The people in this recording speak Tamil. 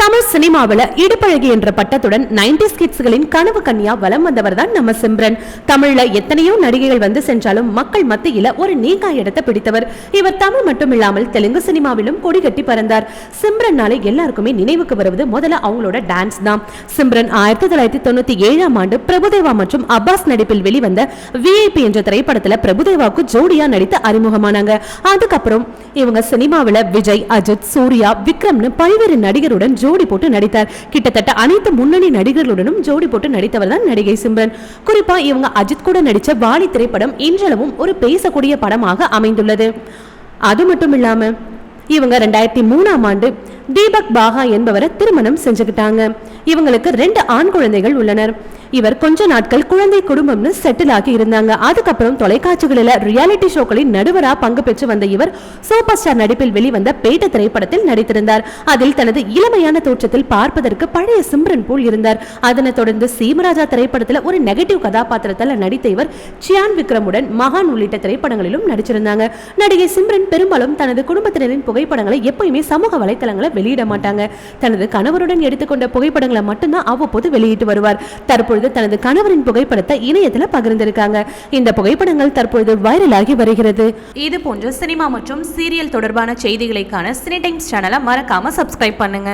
தமிழ் சினிமாவில் இடுப்பழகி என்ற பட்டத்துடன் நைன்டி கிட்ஸ்களின் கனவு கன்னியா வலம் வந்தவர் தான் நம்ம சிம்ரன். தமிழ்ல எத்தனையோ நடிகைகள் வந்து சென்றாலும் மக்கள் மத்தியில ஒரு நீங்கா இடத்தை பிடித்தவர். இவர் தமிழ் மட்டும் இல்லாமல் தெலுங்கு சினிமாவிலும் கொடி கட்டி பறந்தார். சிம்ரன்னாலே எல்லாருக்குமே நினைவுக்கு வருவது முதல்ல அவங்களோட டான்ஸ் தான். சிம்ரன் ஆயிரத்தி தொள்ளாயிரத்தி தொண்ணூத்தி ஏழாம் ஆண்டு பிரபுதேவா மற்றும் அப்பாஸ் நடிப்பில் வெளிவந்த விஐபி என்ற திரைப்படத்துல பிரபுதேவாவுக்கு ஜோடியா நடித்து அறிமுகமானாங்க. அதுக்கப்புறம் இவங்க சினிமாவில் விஜய் அஜித் சூர்யா விக்ரம்னு பல்வேறு நடிகருடன் ஜோடி போட்டு நடித்தார். கிட்டத்தட்ட அனைத்து முன்னணி நடிகர்களுடனும் ஜோடி போட்டு நடித்தவர் தான் நடிகை சிம்ரன் குறிப்பா இவங்க அஜித் கூட நடித்த வாணி திரைப்படம் இன்றளவும் ஒரு பேசக்கூடிய படமாக அமைந்துள்ளது. அது மட்டும் இல்லாம இவங்க ரெண்டாயிரத்தி மூணாம் ஆண்டு தீபக் பாகா என்பவரை திருமணம் செஞ்சுக்கிட்டாங்க. இவங்களுக்கு ரெண்டு ஆண் குழந்தைகள் உள்ளனர். இவர் கொஞ்ச நாட்கள் குழந்தை குடும்பம்னு செட்டில் ஆகி இருந்தாங்க. அதுக்கப்புறம் தொலைக்காட்சிகளில் ரியாலிட்டி ஷோக்களின் நடுவரா பங்கு பெற்று வந்த இவர் சூப்பர் ஸ்டார் நடிப்பில் வெளிவந்த பேட்ட திரைப்படத்தில் நடித்திருந்தார். அதில் தனது இளமையான தோற்றத்தில் பார்ப்பதற்கு பழைய சிம்ரன் போல் இருந்தார். அதனைத் தொடர்ந்து சீமராஜா திரைப்படத்தில் ஒரு நெகட்டிவ் கதாபாத்திரத்தில் நடித்த இவர் சியான் விக்ரமுடன் மகான் உள்ளிட்ட திரைப்படங்களிலும் நடிச்சிருந்தாங்க. நடிகை சிம்ரன் பெரும்பாலும் தனது குடும்பத்தினரின் புகைப்படங்களை எப்பயுமே சமூக வலைத்தளங்களை வெளியிட மாட்டாங்க. தனது கணவருடன் எடுத்துக்கொண்ட புகைப்படங்களை மட்டும்தான் அவ்வப்போது வெளியிட்டு வருவார். தற்போது தற்பொழுது தனது கணவரின் புகைப்படத்தை இணையத்தில் பகிர்ந்திருக்காங்க. இந்த புகைப்படங்கள் தற்பொழுது வைரலாகி வருகிறது. இது போன்ற சினிமா மற்றும் சீரியல் தொடர்பான செய்திகளைக்கான சினி டைம்ஸ் சேனலை மறக்காம சப்ஸ்கிரைப் பண்ணுங்க.